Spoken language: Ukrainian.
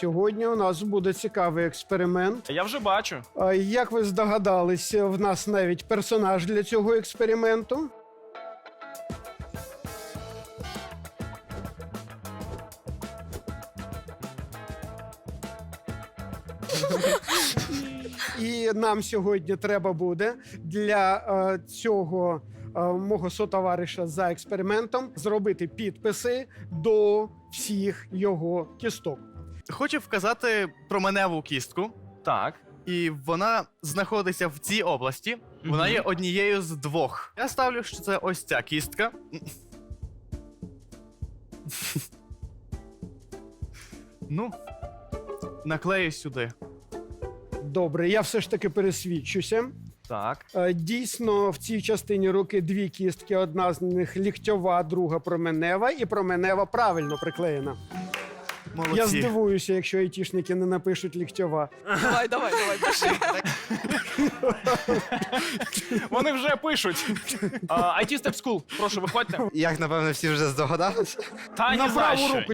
Сьогодні у нас буде цікавий експеримент. Я вже бачу. А, Як ви здогадалися, в нас навіть персонаж для цього експерименту. І нам сьогодні треба буде для е, цього е, мого сотовариша за експериментом зробити підписи до всіх його кісток. Хочу вказати променеву кістку, Так. і вона знаходиться в цій області. Вона Мгм. є однією з двох. Я ставлю, що це ось ця кістка. ну, наклею сюди. Добре, я все ж таки пересвідчуся. Так. Е, Дійсно, в цій частині руки дві кістки. Одна з них ліктьова, друга променева, і променева правильно приклеєна. Молодці. Я здивуюся, якщо айтішники не напишуть ліктьова. Давай, давай, давай, пиши. Вони вже пишуть. А, IT Step School, прошу, виходьте. Як напевно всі вже здогадалися? Та ні На за праву що. руку.